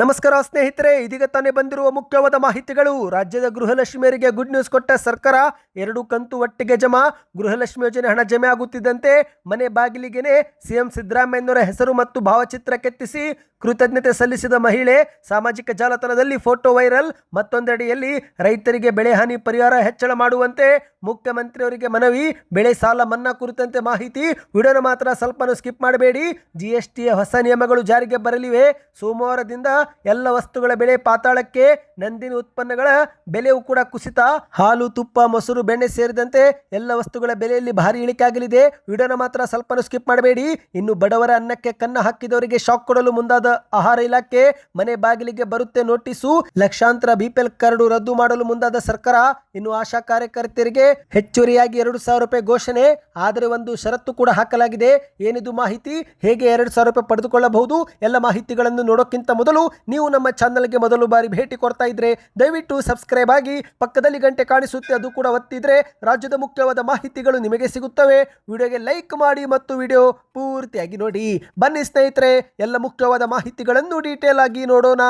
ನಮಸ್ಕಾರ ಸ್ನೇಹಿತರೆ, ಇದೀಗ ತಾನೇ ಬಂದಿರುವ ಮುಖ್ಯವಾದ ಮಾಹಿತಿಗಳು. ರಾಜ್ಯದ ಗೃಹಲಕ್ಷ್ಮಿಯರಿಗೆ ಗುಡ್ ನ್ಯೂಸ್ ಕೊಟ್ಟ ಸರ್ಕಾರ ಎರಡು ಕಂತು ಒಟ್ಟಿಗೆ ಜಮಾ. ಗೃಹಲಕ್ಷ್ಮಿ ಯೋಜನೆ ಹಣ ಜಮೆ ಆಗುತ್ತಿದ್ದಂತೆ ಮನೆ ಬಾಗಿಲಿಗೆನೆ ಸಿಎಂ ಸಿದ್ದರಾಮಯ್ಯನವರ ಹೆಸರು ಮತ್ತು ಭಾವಚಿತ್ರ ಕೆತ್ತಿಸಿ ಕೃತಜ್ಞತೆ ಸಲ್ಲಿಸಿದ ಮಹಿಳೆ ಸಾಮಾಜಿಕ ಜಾಲತಾಣದಲ್ಲಿ ಫೋಟೋ ವೈರಲ್. ಮತ್ತೊಂದೆಡೆಯಲ್ಲಿ ರೈತರಿಗೆ ಬೆಳೆ ಹಾನಿ ಪರಿಹಾರ ಹೆಚ್ಚಳ ಮಾಡುವಂತೆ ಮುಖ್ಯಮಂತ್ರಿಯವರಿಗೆ ಮನವಿ. ಬೆಳೆ ಸಾಲ ಮನ್ನಾ ಕುರಿತಂತೆ ಮಾಹಿತಿ. ವಿಡಿಯೋನ ಮಾತ್ರ ಸ್ವಲ್ಪನೂ ಸ್ಕಿಪ್ ಮಾಡಬೇಡಿ. ಜಿ ಎಸ್ ಹೊಸ ನಿಯಮಗಳು ಜಾರಿಗೆ ಬರಲಿವೆ. ಸೋಮವಾರದಿಂದ ಎಲ್ಲ ವಸ್ತುಗಳ ಬೆಲೆ ಪಾತಾಳಕ್ಕೆ ನಂದಿನಿ ಉತ್ಪನ್ನಗಳ ಬೆಲೆಯೂ ಕೂಡ ಕುಸಿತ. ಹಾಲು, ತುಪ್ಪ, ಮೊಸರು, ಬೆಣ್ಣೆ ಸೇರಿದಂತೆ ಎಲ್ಲ ವಸ್ತುಗಳ ಬೆಲೆಯಲ್ಲಿ ಭಾರಿ ಇಳಿಕೆ ಆಗಲಿದೆ. ವಿಡಿಯೋನ ಮಾತ್ರ ಸ್ವಲ್ಪನೂ ಸ್ಕಿಪ್ ಮಾಡಬೇಡಿ. ಇನ್ನು ಬಡವರ ಅನ್ನಕ್ಕೆ ಕನ್ನ ಹಾಕಿದವರಿಗೆ ಶಾಕ್ ಕೊಡಲು ಮುಂದಾದ ಆಹಾರ ಇಲಾಖೆ ಮನೆ ಬಾಗಿಲಿಗೆ ಬರುತ್ತೆ ನೋಟಿಸು. ಲಕ್ಷಾಂತರ ಬಿಪಿಎಲ್ ಕಾರ್ಡು ರದ್ದು ಮಾಡಲು ಮುಂದಾದ ಸರ್ಕಾರ ಇನ್ನು ಆಶಾ ಕಾರ್ಯಕರ್ತೆಯರಿಗೆ ಹೆಚ್ಚುವರಿಯಾಗಿ ಎರಡು ಸಾವಿರ ರೂಪಾಯಿ ಘೋಷಣೆ. ಆದರೆ ಒಂದು ಷರತ್ತು ಕೂಡ ಹಾಕಲಾಗಿದೆ. ಏನಿದು ಮಾಹಿತಿ? ಹೇಗೆ ಎರಡು ಸಾವಿರ ರೂಪಾಯಿ ಪಡೆದುಕೊಳ್ಳಬಹುದು? ಎಲ್ಲ ಮಾಹಿತಿಗಳನ್ನು ನೋಡೋಕ್ಕಿಂತ ಮೊದಲು ನೀವು ನಮ್ಮ ಚಾನಲ್ಗೆ ಮೊದಲು ಬಾರಿ ಭೇಟಿ ಕೊಡ್ತಾ ಇದ್ರೆ ದಯವಿಟ್ಟು ಸಬ್ಸ್ಕ್ರೈಬ್ ಆಗಿ ಪಕ್ಕದಲ್ಲಿ ಗಂಟೆ ಕಾಣಿಸುತ್ತೆ, ಅದು ಕೂಡ ಒತ್ತಿದ್ರೆ ರಾಜ್ಯದ ಮುಖ್ಯವಾದ ಮಾಹಿತಿಗಳು ನಿಮಗೆ ಸಿಗುತ್ತವೆ. ವಿಡಿಯೋಗೆ ಲೈಕ್ ಮಾಡಿ ಮತ್ತು ವಿಡಿಯೋ ಪೂರ್ತಿಯಾಗಿ ನೋಡಿ. ಬನ್ನಿ ಸ್ನೇಹಿತರೆ, ಎಲ್ಲ ಮುಖ್ಯವಾದ ಮಾಹಿತಿಗಳನ್ನು ಡೀಟೇಲ್ ಆಗಿ ನೋಡೋಣ.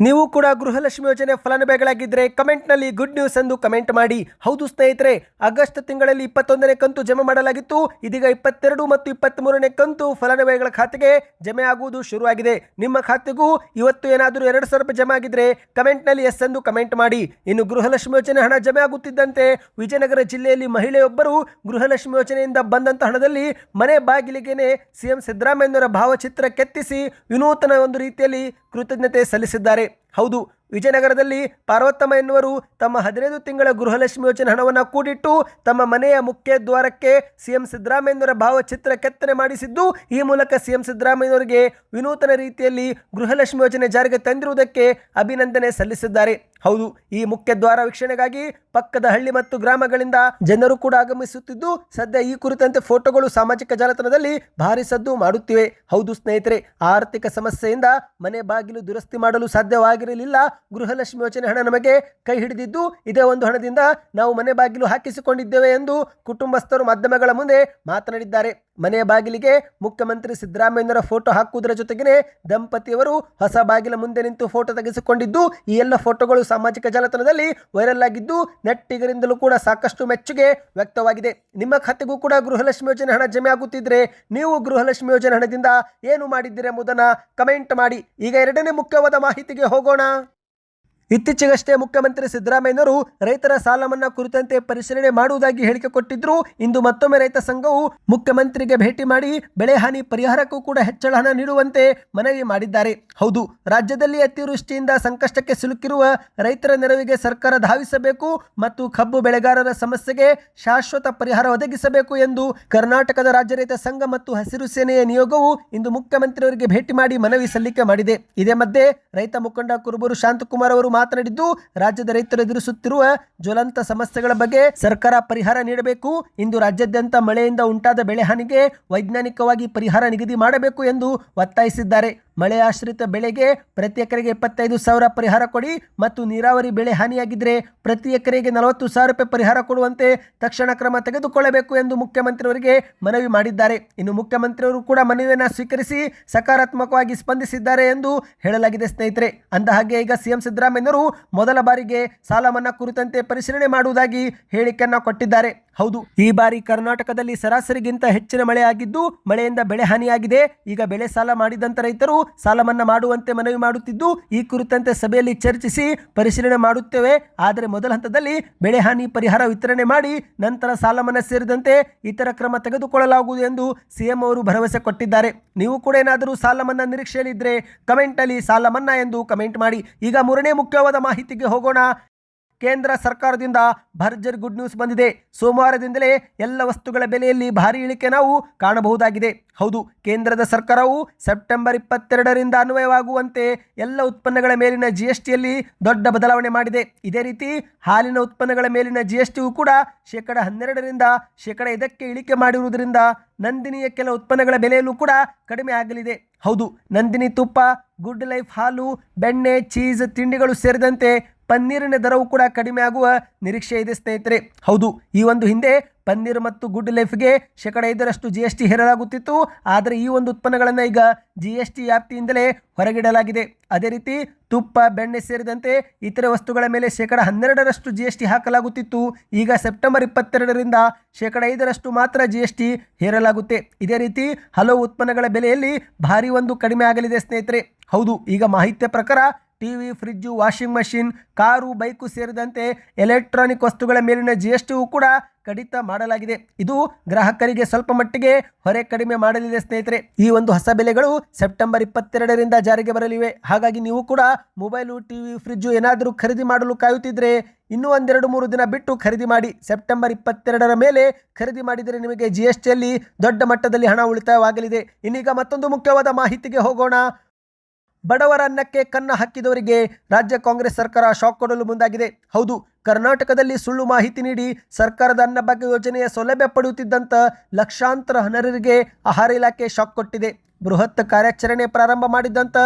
ನೀವು ಕೂಡ ಗೃಹಲಕ್ಷ್ಮಿ ಯೋಜನೆ ಫಲಾನುಭವಿಗಳಾಗಿದ್ದರೆ ಕಮೆಂಟ್ನಲ್ಲಿ ಗುಡ್ ನ್ಯೂಸ್ ಎಂದು ಕಮೆಂಟ್ ಮಾಡಿ. ಹೌದು ಸ್ನೇಹಿತರೆ, ಆಗಸ್ಟ್ ತಿಂಗಳಲ್ಲಿ ಇಪ್ಪತ್ತೊಂದನೇ ಕಂತು ಜಮೆ ಮಾಡಲಾಗಿತ್ತು. ಇದೀಗ ಇಪ್ಪತ್ತೆರಡು ಮತ್ತು ಇಪ್ಪತ್ತ್ಮೂರನೇ ಕಂತು ಫಲಾನುಭವಿಗಳ ಖಾತೆಗೆ ಜಮೆ ಆಗುವುದು ಶುರುವಾಗಿದೆ. ನಿಮ್ಮ ಖಾತೆಗೂ ಇವತ್ತು ಏನಾದರೂ ಎರಡು ಸಾವಿರ ರೂಪಾಯಿ ಜಮೆ ಆಗಿದ್ರೆ ಕಮೆಂಟ್ನಲ್ಲಿ ಎಸ್ ಎಂದು ಕಮೆಂಟ್ ಮಾಡಿ. ಇನ್ನು ಗೃಹಲಕ್ಷ್ಮಿ ಯೋಜನೆ ಹಣ ಜಮೆ ಆಗುತ್ತಿದ್ದಂತೆ ವಿಜಯನಗರ ಜಿಲ್ಲೆಯಲ್ಲಿ ಮಹಿಳೆಯೊಬ್ಬರು ಗೃಹಲಕ್ಷ್ಮಿ ಯೋಜನೆಯಿಂದ ಬಂದಂಥ ಹಣದಲ್ಲಿ ಮನೆ ಬಾಗಿಲಿಗೆನೆ ಸಿಎಂ ಸಿದ್ದರಾಮಯ್ಯನವರ ಭಾವಚಿತ್ರ ಕೆತ್ತಿಸಿ ವಿನೂತನ ಒಂದು ರೀತಿಯಲ್ಲಿ ಕೃತಜ್ಞತೆ ಸಲ್ಲಿಸಿದ್ದಾರೆ. fare ಹೌದು, ವಿಜಯನಗರದಲ್ಲಿ ಪಾರ್ವತಮ್ಮ ಎನ್ನುವರು ತಮ್ಮ ಹದಿನೈದು ತಿಂಗಳ ಗೃಹಲಕ್ಷ್ಮಿ ಯೋಜನೆ ಹಣವನ್ನು ಕೂಡಿಟ್ಟು ತಮ್ಮ ಮನೆಯ ಮುಖ್ಯ ದ್ವಾರಕ್ಕೆ ಸಿಎಂ ಸಿದ್ದರಾಮಯ್ಯನವರ ಭಾವಚಿತ್ರ ಕೆತ್ತನೆ ಮಾಡಿಸಿದ್ದು, ಈ ಮೂಲಕ ಸಿಎಂ ಸಿದ್ದರಾಮಯ್ಯನವರಿಗೆ ವಿನೂತನ ರೀತಿಯಲ್ಲಿ ಗೃಹಲಕ್ಷ್ಮಿ ಯೋಜನೆ ಜಾರಿಗೆ ತಂದಿರುವುದಕ್ಕೆ ಅಭಿನಂದನೆ ಸಲ್ಲಿಸಿದ್ದಾರೆ. ಹೌದು, ಈ ಮುಖ್ಯ ದ್ವಾರ ವೀಕ್ಷಣೆಗಾಗಿ ಪಕ್ಕದ ಹಳ್ಳಿ ಮತ್ತು ಗ್ರಾಮಗಳಿಂದ ಜನರು ಕೂಡ ಆಗಮಿಸುತ್ತಿದ್ದು, ಸದ್ಯ ಈ ಕುರಿತಂತೆ ಫೋಟೋಗಳು ಸಾಮಾಜಿಕ ಜಾಲತಾಣದಲ್ಲಿ ಭಾರಿ ಸದ್ದು ಮಾಡುತ್ತಿವೆ. ಹೌದು ಸ್ನೇಹಿತರೆ, ಆರ್ಥಿಕ ಸಮಸ್ಯೆಯಿಂದ ಮನೆ ಬಾಗಿಲು ದುರಸ್ತಿ ಮಾಡಲು ಸಾಧ್ಯವಾಗಿರಲಿಲ್ಲ ಗೃಹಲಕ್ಷ್ಮಿ ಯೋಚನೆ ಹಣ ನಮಗೆ ಕೈ ಹಿಡಿದಿದ್ದು ಇದೇ ಒಂದು ಹಣದಿಂದ ನಾವು ಮನೆ ಬಾಗಿಲು ಹಾಕಿಸಿಕೊಂಡಿದ್ದೇವೆ ಎಂದು ಕುಟುಂಬಸ್ಥರು ಮಾಧ್ಯಮಗಳ ಮುಂದೆ ಮಾತನಾಡಿದ್ದಾರೆ. ಮನೆಯ ಬಾಗಿಲಿಗೆ ಮುಖ್ಯಮಂತ್ರಿ ಸಿದ್ದರಾಮಯ್ಯನವರ ಫೋಟೋ ಹಾಕುವುದರ ಜೊತೆಗೆ ದಂಪತಿಯವರು ಹೊಸ ಬಾಗಿಲ ಮುಂದೆ ನಿಂತು ಫೋಟೋ ತೆಗೆಸಿಕೊಂಡಿದ್ದು, ಈ ಎಲ್ಲ ಫೋಟೋಗಳು ಸಾಮಾಜಿಕ ಜಾಲತಾಣದಲ್ಲಿ ವೈರಲ್ ಆಗಿದ್ದು, ನೆಟ್ಟಿಗರಿಂದಲೂ ಕೂಡ ಸಾಕಷ್ಟು ಮೆಚ್ಚುಗೆ ವ್ಯಕ್ತವಾಗಿದೆ. ನಿಮ್ಮ ಖಾತೆಗೂ ಕೂಡ ಗೃಹಲಕ್ಷ್ಮಿ ಯೋಜನೆ ಹಣ ಜಮೆ ಆಗುತ್ತಿದ್ರೆ ನೀವು ಗೃಹಲಕ್ಷ್ಮಿ ಯೋಜನೆ ಹಣದಿಂದ ಏನು ಮಾಡಿದ್ದೀರಿ ಎಂಬುದನ್ನು ಕಮೆಂಟ್ ಮಾಡಿ. ಈಗ ಎರಡನೇ ಮುಖ್ಯವಾದ ಮಾಹಿತಿಗೆ ಹೋಗೋಣ. ಇತ್ತೀಚೆಗಷ್ಟೇ ಮುಖ್ಯಮಂತ್ರಿ ಸಿದ್ದರಾಮಯ್ಯನವರು ರೈತರ ಸಾಲ ಮನ್ನಾ ಕುರಿತಂತೆ ಪರಿಶೀಲನೆ ಮಾಡುವುದಾಗಿ ಹೇಳಿಕೆ ಕೊಟ್ಟಿದ್ರು ಇಂದು ಮತ್ತೊಮ್ಮೆ ರೈತ ಸಂಘವು ಮುಖ್ಯಮಂತ್ರಿಗೆ ಭೇಟಿ ಮಾಡಿ ಬೆಳೆ ಹಾನಿ ಪರಿಹಾರಕ್ಕೂ ಕೂಡ ಹೆಚ್ಚಳ ಹಣ ನೀಡುವಂತೆ ಮನವಿ ಮಾಡಿದ್ದಾರೆ. ಹೌದು, ರಾಜ್ಯದಲ್ಲಿ ಅತಿವೃಷ್ಟಿಯಿಂದ ಸಂಕಷ್ಟಕ್ಕೆ ಸಿಲುಕಿರುವ ರೈತರ ನೆರವಿಗೆ ಸರ್ಕಾರ ಧಾವಿಸಬೇಕು ಮತ್ತು ಕಬ್ಬು ಬೆಳೆಗಾರರ ಸಮಸ್ಯೆಗೆ ಶಾಶ್ವತ ಪರಿಹಾರ ಒದಗಿಸಬೇಕು ಎಂದು ಕರ್ನಾಟಕದ ರಾಜ್ಯ ರೈತ ಸಂಘ ಮತ್ತು ಹಸಿರು ಸೇನೆಯ ನಿಯೋಗವು ಇಂದು ಮುಖ್ಯಮಂತ್ರಿಯವರಿಗೆ ಭೇಟಿ ಮಾಡಿ ಮನವಿ ಸಲ್ಲಿಕೆ ಮಾಡಿದೆ. ಇದೇ ಮಧ್ಯೆ ರೈತ ಮುಖಂಡ ಕುರುಬೂರು ಶಾಂತಕುಮಾರ್ ಅವರು ಮಾತನಾಡಿದ್ದು, ರಾಜ್ಯದ ರೈತರು ಎದುರಿಸುತ್ತಿರುವ ಜ್ವಲಂತ ಸಮಸ್ಯೆಗಳ ಬಗ್ಗೆ ಸರ್ಕಾರ ಪರಿಹಾರ ನೀಡಬೇಕು. ಇಂದು ರಾಜ್ಯಾದ್ಯಂತ ಮಳೆಯಿಂದ ಉಂಟಾದ ಬೆಳೆ ಹಾನಿಗೆ ವೈಜ್ಞಾನಿಕವಾಗಿ ಪರಿಹಾರ ನಿಗದಿ ಮಾಡಬೇಕು ಎಂದು ಒತ್ತಾಯಿಸಿದ್ದಾರೆ. ಮಳೆ ಆಶ್ರಿತ ಬೆಳೆಗೆ ಪ್ರತಿ ಎಕರೆಗೆ ಇಪ್ಪತ್ತೈದು ಸಾವಿರ ಪರಿಹಾರ ಕೊಡಿ ಮತ್ತು ನೀರಾವರಿ ಬೆಳೆ ಹಾನಿಯಾಗಿದ್ದರೆ ಪ್ರತಿ ಎಕರೆಗೆ ನಲವತ್ತು ಸಾವಿರ ರೂಪಾಯಿ ಪರಿಹಾರ ಕೊಡುವಂತೆ ತಕ್ಷಣ ಕ್ರಮ ತೆಗೆದುಕೊಳ್ಳಬೇಕು ಎಂದು ಮುಖ್ಯಮಂತ್ರಿಯವರಿಗೆ ಮನವಿ ಮಾಡಿದ್ದಾರೆ. ಇನ್ನು ಮುಖ್ಯಮಂತ್ರಿಯವರು ಕೂಡ ಮನವಿಯನ್ನು ಸ್ವೀಕರಿಸಿ ಸಕಾರಾತ್ಮಕವಾಗಿ ಸ್ಪಂದಿಸಿದ್ದಾರೆ ಎಂದು ಹೇಳಲಾಗಿದೆ ಸ್ನೇಹಿತರೆ. ಅಂದ ಹಾಗೆ ಈಗ ಸಿಎಂ ಸಿದ್ದರಾಮಯ್ಯನವರು ಮೊದಲ ಬಾರಿಗೆ ಸಾಲ ಮನ್ನಾ ಕುರಿತಂತೆ ಪರಿಶೀಲನೆ ಮಾಡುವುದಾಗಿ ಹೇಳಿಕೆಯನ್ನು ಕೊಟ್ಟಿದ್ದಾರೆ. ಹೌದು, ಈ ಬಾರಿ ಕರ್ನಾಟಕದಲ್ಲಿ ಸರಾಸರಿಗಿಂತ ಹೆಚ್ಚಿನ ಮಳೆ ಆಗಿದ್ದು ಮಳೆಯಿಂದ ಬೆಳೆ ಹಾನಿಯಾಗಿದೆ. ಈಗ ಬೆಳೆ ಸಾಲ ಮಾಡಿದಂತ ರೈತರು ಸಾಲ ಮನ್ನಾ ಮಾಡುವಂತೆ ಮನವಿ ಮಾಡುತ್ತಿದ್ದು, ಈ ಕುರಿತಂತೆ ಸಭೆಯಲ್ಲಿ ಚರ್ಚಿಸಿ ಪರಿಶೀಲನೆ ಮಾಡುತ್ತೇವೆ. ಆದರೆ ಮೊದಲ ಹಂತದಲ್ಲಿ ಬೆಳೆ ಹಾನಿ ಪರಿಹಾರ ವಿತರಣೆ ಮಾಡಿ ನಂತರ ಸಾಲ ಮನ್ನಾ ಸೇರಿದಂತೆ ಇತರ ಕ್ರಮ ತೆಗೆದುಕೊಳ್ಳಲಾಗುವುದು ಎಂದು ಸಿಎಂ ಅವರು ಭರವಸೆ ಕೊಟ್ಟಿದ್ದಾರೆ. ನೀವು ಕೂಡ ಏನಾದರೂ ಸಾಲ ಮನ್ನಾ ನಿರೀಕ್ಷೆಯಲ್ಲಿದ್ದರೆ ಕಮೆಂಟಲ್ಲಿ ಸಾಲ ಮನ್ನಾ ಎಂದು ಕಮೆಂಟ್ ಮಾಡಿ. ಈಗ ಮೂರನೇ ಮುಖ್ಯವಾದ ಮಾಹಿತಿಗೆ ಹೋಗೋಣ. ಕೇಂದ್ರ ಸರ್ಕಾರದಿಂದ ಭರ್ಜರಿ ಗುಡ್ ನ್ಯೂಸ್ ಬಂದಿದೆ. ಸೋಮವಾರದಿಂದಲೇ ಎಲ್ಲ ವಸ್ತುಗಳ ಬೆಲೆಯಲ್ಲಿ ಭಾರಿ ಇಳಿಕೆ ನಾವು ಕಾಣಬಹುದಾಗಿದೆ. ಹೌದು, ಕೇಂದ್ರದ ಸರ್ಕಾರವು ಸೆಪ್ಟೆಂಬರ್ ಇಪ್ಪತ್ತೆರಡರಿಂದ ಅನ್ವಯವಾಗುವಂತೆ ಎಲ್ಲ ಉತ್ಪನ್ನಗಳ ಮೇಲಿನ ಜಿ ಎಸ್ ದೊಡ್ಡ ಬದಲಾವಣೆ ಮಾಡಿದೆ. ಇದೇ ರೀತಿ ಹಾಲಿನ ಉತ್ಪನ್ನಗಳ ಮೇಲಿನ ಜಿ ಎಸ್ ಕೂಡ ಶೇಕಡ ಹನ್ನೆರಡರಿಂದ ಶೇಕಡ ಇದಕ್ಕೆ ಇಳಿಕೆ ಮಾಡಿರುವುದರಿಂದ ನಂದಿನಿಯ ಕೆಲ ಉತ್ಪನ್ನಗಳ ಬೆಲೆಯಲ್ಲೂ ಕೂಡ ಕಡಿಮೆ ಆಗಲಿದೆ. ಹೌದು, ನಂದಿನಿ ತುಪ್ಪ, ಗುಡ್ ಲೈಫ್ ಹಾಲು, ಬೆಣ್ಣೆ, ಚೀಸ್, ತಿಂಡಿಗಳು ಸೇರಿದಂತೆ ಪನ್ನೀರಿನ ದರವು ಕೂಡ ಕಡಿಮೆ ಆಗುವ ನಿರೀಕ್ಷೆ ಇದೆ, ಸ್ನೇಹಿತರೆ. ಹೌದು, ಈ ಒಂದು ಹಿಂದೆ ಪನ್ನೀರ್ ಮತ್ತು ಗುಡ್ ಲೈಫ್ಗೆ ಶೇಕಡ ಐದರಷ್ಟು ಜಿ ಎಸ್ ಟಿ ಹೇರಲಾಗುತ್ತಿತ್ತು. ಆದರೆ ಈ ಒಂದು ಉತ್ಪನ್ನಗಳನ್ನು ಈಗ ಜಿ ಎಸ್ ಟಿ ವ್ಯಾಪ್ತಿಯಿಂದಲೇ ಹೊರಗಿಡಲಾಗಿದೆ. ಅದೇ ರೀತಿ ತುಪ್ಪ, ಬೆಣ್ಣೆ ಸೇರಿದಂತೆ ಇತರೆ ವಸ್ತುಗಳ ಮೇಲೆ ಶೇಕಡ ಹನ್ನೆರಡರಷ್ಟು ಜಿ ಎಸ್ ಟಿ ಹಾಕಲಾಗುತ್ತಿತ್ತು. ಈಗ ಸೆಪ್ಟೆಂಬರ್ ಇಪ್ಪತ್ತೆರಡರಿಂದ ಶೇಕಡ ಐದರಷ್ಟು ಮಾತ್ರ ಜಿ ಎಸ್ ಟಿ ಹೇರಲಾಗುತ್ತೆ. ಇದೇ ರೀತಿ ಹಲವು ಉತ್ಪನ್ನಗಳ ಬೆಲೆಯಲ್ಲಿ ಭಾರಿ ಒಂದು ಕಡಿಮೆ ಆಗಲಿದೆ, ಸ್ನೇಹಿತರೆ. ಹೌದು, ಈಗ ಮಾಹಿತಿಯ ಪ್ರಕಾರ TV fridge washing machine, car, bike ಸೇರಿದಂತೆ ಎಲೆಕ್ಟ್ರಾನಿಕ್ ವಸ್ತುಗಳ ಮೇಲಿನ ಜಿ ಎಸ್ ಟಿಯು ಕೂಡ ಕಡಿತ ಮಾಡಲಾಗಿದೆ. ಇದು ಗ್ರಾಹಕರಿಗೆ ಸ್ವಲ್ಪ ಮಟ್ಟಿಗೆ ಹೊರೆ ಕಡಿಮೆ ಮಾಡಲಿದೆ ಸ್ನೇಹಿತರೆ. ಈ ಒಂದು ಹೊಸ ಬೆಲೆಗಳು ಸೆಪ್ಟೆಂಬರ್ ಇಪ್ಪತ್ತೆರಡರಿಂದ ಜಾರಿಗೆ ಬರಲಿವೆ. ಹಾಗಾಗಿ ನೀವು ಕೂಡ ಮೊಬೈಲು, ಟಿವಿ ಫ್ರಿಜ್ಜು ಏನಾದರೂ ಖರೀದಿ ಮಾಡಲು ಕಾಯುತ್ತಿದ್ದರೆ ಇನ್ನೂ ಒಂದೆರಡು ಮೂರು ದಿನ ಬಿಟ್ಟು ಖರೀದಿ ಮಾಡಿ ಸೆಪ್ಟೆಂಬರ್ ಇಪ್ಪತ್ತೆರಡರ ಮೇಲೆ ಖರೀದಿ ಮಾಡಿದರೆ ನಿಮಗೆ ಜಿ ಎಸ್ ಟಿಯಲ್ಲಿ ದೊಡ್ಡ ಮಟ್ಟದಲ್ಲಿ ಹಣ ಉಳಿತಾಯವಾಗಲಿದೆ. ಇನ್ನೀಗ ಮತ್ತೊಂದು ಮುಖ್ಯವಾದ ಮಾಹಿತಿಗೆ ಹೋಗೋಣ. ಬಡವರ ಅನ್ನಕ್ಕೆ ಕನ್ನ ಹಾಕಿದವರಿಗೆ ರಾಜ್ಯ ಕಾಂಗ್ರೆಸ್ ಸರ್ಕಾರ ಶಾಕ್ ಕೊಡಲು ಮುಂದಾಗಿದೆ. ಹೌದು, ಕರ್ನಾಟಕದಲ್ಲಿ ಸುಳ್ಳು ಮಾಹಿತಿ ನೀಡಿ ಸರ್ಕಾರದ ಅನ್ನಭಾಗ್ಯ ಯೋಜನೆಯ ಸೌಲಭ್ಯ ಪಡೆಯುತ್ತಿದ್ದಂಥ ಲಕ್ಷಾಂತರ ಅನರ್ಹರಿಗೆ ಆಹಾರ ಇಲಾಖೆ ಶಾಕ್ ಕೊಟ್ಟಿದೆ. ಬೃಹತ್ ಕಾರ್ಯಾಚರಣೆ ಪ್ರಾರಂಭ ಮಾಡಿದ್ದಂಥ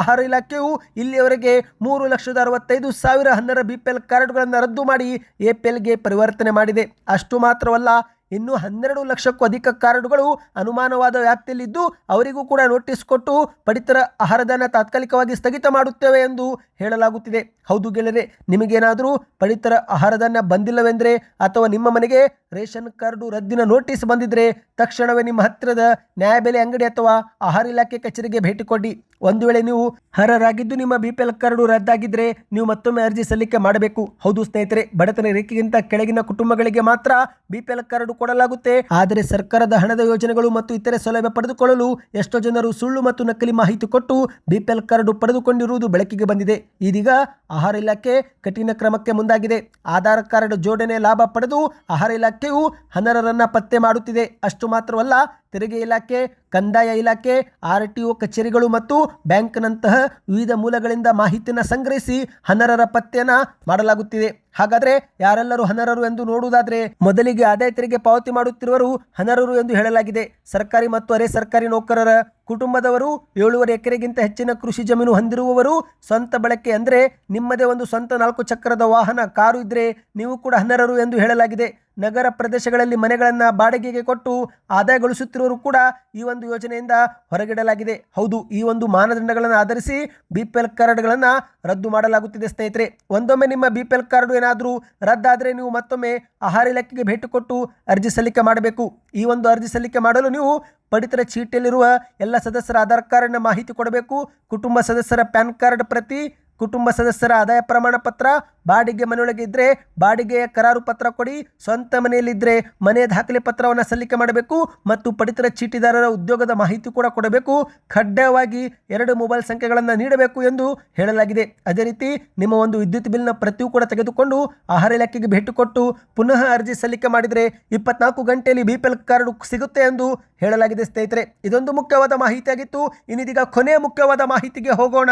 ಆಹಾರ ಇಲಾಖೆಯು ಇಲ್ಲಿಯವರೆಗೆ ಮೂರು ಲಕ್ಷದ ಅರವತ್ತೈದು ಸಾವಿರ ಹನ್ನರ ಬಿ ಪಿ ಎಲ್ ಕಾರ್ಡ್ಗಳನ್ನು ರದ್ದು ಮಾಡಿ ಎ ಪಿ ಎಲ್ಗೆ ಪರಿವರ್ತನೆ ಮಾಡಿದೆ. ಅಷ್ಟು ಮಾತ್ರವಲ್ಲ ಇನ್ನು ಹನ್ನೆರಡು ಲಕ್ಷಕ್ಕೂ ಅಧಿಕ ಕಾರ್ಡುಗಳು ಅನುಮಾನವಾದ ವ್ಯಾಪ್ತಿಯಲ್ಲಿದ್ದು, ಅವರಿಗೂ ಕೂಡ ನೋಟಿಸ್ ಕೊಟ್ಟು ಪಡಿತರ ಆಹಾರದನ್ನು ತಾತ್ಕಾಲಿಕವಾಗಿ ಸ್ಥಗಿತ ಮಾಡುತ್ತೇವೆ ಎಂದು ಹೇಳಲಾಗುತ್ತಿದೆ. ಹೌದು ಗೆಳೆಯರೆ, ನಿಮಗೇನಾದರೂ ಪಡಿತರ ಆಹಾರದನ್ನ ಬಂದಿಲ್ಲವೆಂದರೆ ಅಥವಾ ನಿಮ್ಮ ಮನೆಗೆ ರೇಷನ್ ಕಾರ್ಡು ರದ್ದಿನ ನೋಟಿಸ್ ಬಂದಿದ್ರೆ ತಕ್ಷಣವೇ ನಿಮ್ಮ ಹತ್ತಿರದ ನ್ಯಾಯಬೆಲೆ ಅಂಗಡಿ ಅಥವಾ ಆಹಾರ ಇಲಾಖೆ ಕಚೇರಿಗೆ ಭೇಟಿ ಕೊಡಿ. ಒಂದು ವೇಳೆ ನೀವು ಹರರಾಗಿದ್ದು ನಿಮ್ಮ ಬಿ ಪಿ ಎಲ್ ಕಾರ್ಡು ರದ್ದಾಗಿದ್ದರೆ ನೀವು ಮತ್ತೊಮ್ಮೆ ಅರ್ಜಿ ಸಲ್ಲಿಕೆ ಮಾಡಬೇಕು. ಹೌದು ಸ್ನೇಹಿತರೆ, ಬಡತನ ರೇಖೆಗಿಂತ ಕೆಳಗಿನ ಕುಟುಂಬಗಳಿಗೆ ಮಾತ್ರ ಬಿ ಪಿ ಎಲ್ ಕಾರ್ಡು ಕೊಡಲಾಗುತ್ತೆ. ಆದರೆ ಸರ್ಕಾರದ ಹಣದ ಯೋಜನೆಗಳು ಮತ್ತು ಇತರೆ ಸೌಲಭ್ಯ ಪಡೆದುಕೊಳ್ಳಲು ಎಷ್ಟೋ ಜನರು ಸುಳ್ಳು ಮತ್ತು ನಕಲಿ ಮಾಹಿತಿ ಕೊಟ್ಟು ಬಿ ಪಿ ಕಾರ್ಡು ಪಡೆದುಕೊಂಡಿರುವುದು ಬೆಳಕಿಗೆ ಬಂದಿದೆ. ಇದೀಗ ಆಹಾರ ಇಲಾಖೆ ಕಠಿಣ ಕ್ರಮಕ್ಕೆ ಮುಂದಾಗಿದೆ. ಆಧಾರ್ ಕಾರ್ಡ್ ಜೋಡಣೆ ಲಾಭ ಪಡೆದು ಆಹಾರ ಇಲಾಖೆಯು ಹನರರನ್ನ ಪತ್ತೆ ಮಾಡುತ್ತಿದೆ. ಅಷ್ಟು ಮಾತ್ರವಲ್ಲ, ತೆರಿಗೆ ಇಲಾಖೆ, ಕಂದಾಯ ಇಲಾಖೆ, ಆರ್ ಟಿ ಕಚೇರಿಗಳು ಮತ್ತು ಬ್ಯಾಂಕ್ನಂತಹ ವಿವಿಧ ಮೂಲಗಳಿಂದ ಮಾಹಿತಿಯನ್ನು ಸಂಗ್ರಹಿಸಿ ಹನರರ ಪತ್ತೆಯನ್ನ ಮಾಡಲಾಗುತ್ತಿದೆ. ಹಾಗಾದ್ರೆ ಯಾರೆಲ್ಲರೂ ಹನರರು ಎಂದು ನೋಡುವುದಾದ್ರೆ ಮೊದಲಿಗೆ ಆದಾಯ ತೆರಿಗೆ ಪಾವತಿ ಮಾಡುತ್ತಿರುವರು ಹನರರು ಎಂದು ಹೇಳಲಾಗಿದೆ. ಸರ್ಕಾರಿ ಮತ್ತು ಅರೆ ಸರ್ಕಾರಿ ನೌಕರರ ಕುಟುಂಬದವರು ಏಳುವರೆ ಎಕರೆಗಿಂತ ಹೆಚ್ಚಿನ ಕೃಷಿ ಜಮೀನು ಹೊಂದಿರುವವರು ಸ್ವಂತ ಬಳಕೆ ಅಂದರೆ ನಿಮ್ಮದೇ ಒಂದು ಸ್ವಂತ ನಾಲ್ಕು ಚಕ್ರದ ವಾಹನ, ಕಾರು ಇದ್ದರೆ ನೀವು ಕೂಡ ಹನರರು ಎಂದು ಹೇಳಲಾಗಿದೆ. ನಗರ ಪ್ರದೇಶಗಳಲ್ಲಿ ಮನೆಗಳನ್ನು ಬಾಡಿಗೆಗೆ ಕೊಟ್ಟು ಆದಾಯ ಗಳಿಸುತ್ತಿರುವರು ಕೂಡ ಈ ಒಂದು ಯೋಜನೆಯಿಂದ ಹೊರಗಿಡಲಾಗಿದೆ. ಹೌದು, ಈ ಒಂದು ಮಾನದಂಡಗಳನ್ನು ಆಧರಿಸಿ ಬಿ ಪಿ ಎಲ್ ಕಾರ್ಡ್ಗಳನ್ನು ರದ್ದು ಮಾಡಲಾಗುತ್ತಿದೆ ಸ್ನೇಹಿತರೆ. ಒಂದೊಮ್ಮೆ ನಿಮ್ಮ ಬಿ ಪಿ ಎಲ್ ಕಾರ್ಡು ಏನಾದರೂ ರದ್ದಾದರೆ ನೀವು ಮತ್ತೊಮ್ಮೆ ಆಹಾರ ಇಲಾಖೆಗೆ ಭೇಟಿ ಕೊಟ್ಟು ಅರ್ಜಿ ಸಲ್ಲಿಕೆ ಮಾಡಬೇಕು. ಈ ಒಂದು ಅರ್ಜಿ ಸಲ್ಲಿಕೆ ಮಾಡಲು ನೀವು ಪಡಿತರ ಚೀಟಿಯಲ್ಲಿರುವ ಎಲ್ಲ ಸದಸ್ಯರ ಆಧಾರ್ ಕಾರ್ಡ್ನ ಮಾಹಿತಿ ಕೊಡಬೇಕು. ಕುಟುಂಬ ಸದಸ್ಯರ ಪ್ಯಾನ್ ಕಾರ್ಡ್ ಪ್ರತಿ ಕುಟುಂಬ ಸದಸ್ಯರ ಆದಾಯ ಪ್ರಮಾಣ ಪತ್ರ, ಬಾಡಿಗೆ ಮನೆಯೊಳಗೆ ಇದ್ದರೆ ಬಾಡಿಗೆಯ ಕರಾರು ಪತ್ರ ಕೊಡಿ, ಸ್ವಂತ ಮನೆಯಲ್ಲಿದ್ದರೆ ಮನೆ ದಾಖಲೆ ಪತ್ರವನ್ನು ಸಲ್ಲಿಕೆ ಮಾಡಬೇಕು ಮತ್ತು ಪಡಿತರ ಚೀಟಿದಾರರ ಉದ್ಯೋಗದ ಮಾಹಿತಿ ಕೂಡ ಕೊಡಬೇಕು. ಕಡ್ಡಾಯವಾಗಿ ಎರಡು ಮೊಬೈಲ್ ಸಂಖ್ಯೆಗಳನ್ನು ನೀಡಬೇಕು ಎಂದು ಹೇಳಲಾಗಿದೆ. ಅದೇ ರೀತಿ ನಿಮ್ಮ ಒಂದು ವಿದ್ಯುತ್ ಬಿಲ್ನ ಪ್ರತಿಯೂ ಕೂಡ ತೆಗೆದುಕೊಂಡು ಆಹಾರ ಇಲಾಖೆಗೆ ಭೇಟಿ ಕೊಟ್ಟು ಪುನಃ ಅರ್ಜಿ ಸಲ್ಲಿಕೆ ಮಾಡಿದರೆ ಇಪ್ಪತ್ನಾಲ್ಕು ಗಂಟೆಯಲ್ಲಿ ಬಿ ಪಿ ಎಲ್ ಕಾರ್ಡ್ ಸಿಗುತ್ತೆ ಎಂದು ಹೇಳಲಾಗಿದೆ ಸ್ನೇಹಿತರೆ. ಇದೊಂದು ಮುಖ್ಯವಾದ ಮಾಹಿತಿಯಾಗಿತ್ತು. ಇನ್ನಿದೀಗ ಕೊನೆಯ ಮುಖ್ಯವಾದ ಮಾಹಿತಿಗೆ ಹೋಗೋಣ.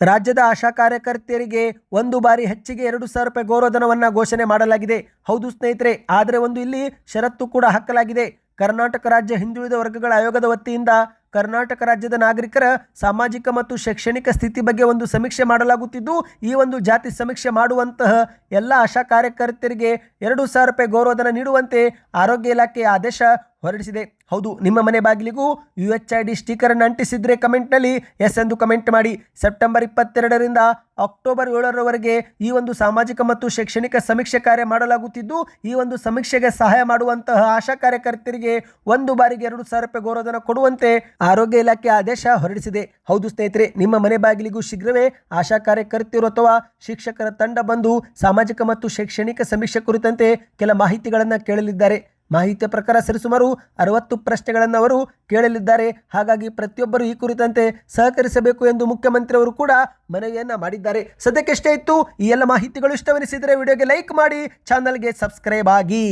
ರಾಜ್ಯದ ಆಶಾ ಕಾರ್ಯಕರ್ತೆಯರಿಗೆ ಒಂದು ಬಾರಿ ಹೆಚ್ಚಿಗೆ ಎರಡು ಸಾವಿರ ರೂಪಾಯಿ ಗೌರವಧನವನ್ನು ಘೋಷಣೆ ಮಾಡಲಾಗಿದೆ. ಹೌದು ಸ್ನೇಹಿತರೆ, ಆದರೆ ಒಂದು ಇಲ್ಲಿ ಷರತ್ತು ಕೂಡ ಹಾಕಲಾಗಿದೆ. ಕರ್ನಾಟಕ ರಾಜ್ಯ ಹಿಂದುಳಿದ ವರ್ಗಗಳ ಆಯೋಗದ ವತಿಯಿಂದ ಕರ್ನಾಟಕ ರಾಜ್ಯದ ನಾಗರಿಕರ ಸಾಮಾಜಿಕ ಮತ್ತು ಶೈಕ್ಷಣಿಕ ಸ್ಥಿತಿ ಬಗ್ಗೆ ಒಂದು ಸಮೀಕ್ಷೆ ಮಾಡಲಾಗುತ್ತಿದ್ದು, ಈ ಒಂದು ಜಾತಿ ಸಮೀಕ್ಷೆ ಮಾಡುವಂತಹ ಎಲ್ಲ ಆಶಾ ಕಾರ್ಯಕರ್ತರಿಗೆ ಎರಡು ಸಾವಿರ ರೂಪಾಯಿ ಗೌರವಧನ ನೀಡುವಂತೆ ಆರೋಗ್ಯ ಇಲಾಖೆಯ ಆದೇಶ ಹೊರಡಿಸಿದೆ. ಹೌದು, ನಿಮ್ಮ ಮನೆ ಬಾಗಿಲಿಗೂ ಯು ಎಚ್ ಐ ಡಿ ಸ್ಟಿಕರನ್ನು ಅಂಟಿಸಿದ್ರೆ ಕಮೆಂಟ್ನಲ್ಲಿ ಎಸ್ ಎಂದು ಕಮೆಂಟ್ ಮಾಡಿ. ಸೆಪ್ಟೆಂಬರ್ ಇಪ್ಪತ್ತೆರಡರಿಂದ ಅಕ್ಟೋಬರ್ ಏಳರವರೆಗೆ ಈ ಒಂದು ಸಾಮಾಜಿಕ ಮತ್ತು ಶೈಕ್ಷಣಿಕ ಸಮೀಕ್ಷೆ ಕಾರ್ಯ ಮಾಡಲಾಗುತ್ತಿದ್ದು, ಈ ಒಂದು ಸಮೀಕ್ಷೆಗೆ ಸಹಾಯ ಮಾಡುವಂತಹ ಆಶಾ ಕಾರ್ಯಕರ್ತರಿಗೆ ಒಂದು ಬಾರಿಗೆ ಎರಡು ಸಾವಿರ ರೂಪಾಯಿ ಗೌರವಧನ ಕೊಡುವಂತೆ ಆರೋಗ್ಯ ಇಲಾಖೆ ಆದೇಶ ಹೊರಡಿಸಿದೆ. ಹೌದು ಸ್ನೇಹಿತರೆ, ನಿಮ್ಮ ಮನೆ ಬಾಗಿಲಿಗೂ ಶೀಘ್ರವೇ ಆಶಾ ಕಾರ್ಯಕರ್ತರು ಅಥವಾ ಶಿಕ್ಷಕರ ತಂಡ ಬಂದು ಸಾಮಾಜಿಕ ಮತ್ತು ಶೈಕ್ಷಣಿಕ ಸಮೀಕ್ಷೆ ಕುರಿತಂತೆ ಕೆಲ ಮಾಹಿತಿಗಳನ್ನು ಕೇಳಲಿದ್ದಾರೆ. ಮಾಹಿತಿಯ ಪ್ರಕಾರ ಸರಿಸುಮಾರು ಅರವತ್ತು ಪ್ರಶ್ನೆಗಳನ್ನು ಅವರು ಕೇಳಲಿದ್ದಾರೆ. ಹಾಗಾಗಿ ಪ್ರತಿಯೊಬ್ಬರು ಈ ಕುರಿತಂತೆ ಸಹಕರಿಸಬೇಕು ಎಂದು ಮುಖ್ಯಮಂತ್ರಿಯವರು ಕೂಡ ಮನವಿಯನ್ನ ಮಾಡಿದ್ದಾರೆ. ಸದ್ಯಕ್ಕೆಷ್ಟೇ ಇತ್ತು. ಈ ಎಲ್ಲ ಮಾಹಿತಿಗಳು ಇಷ್ಟವೆನಿಸಿದರೆ ವಿಡಿಯೋಗೆ ಲೈಕ್ ಮಾಡಿ, ಚಾನಲ್ಗೆ ಸಬ್ಸ್ಕ್ರೈಬ್ ಆಗಿ.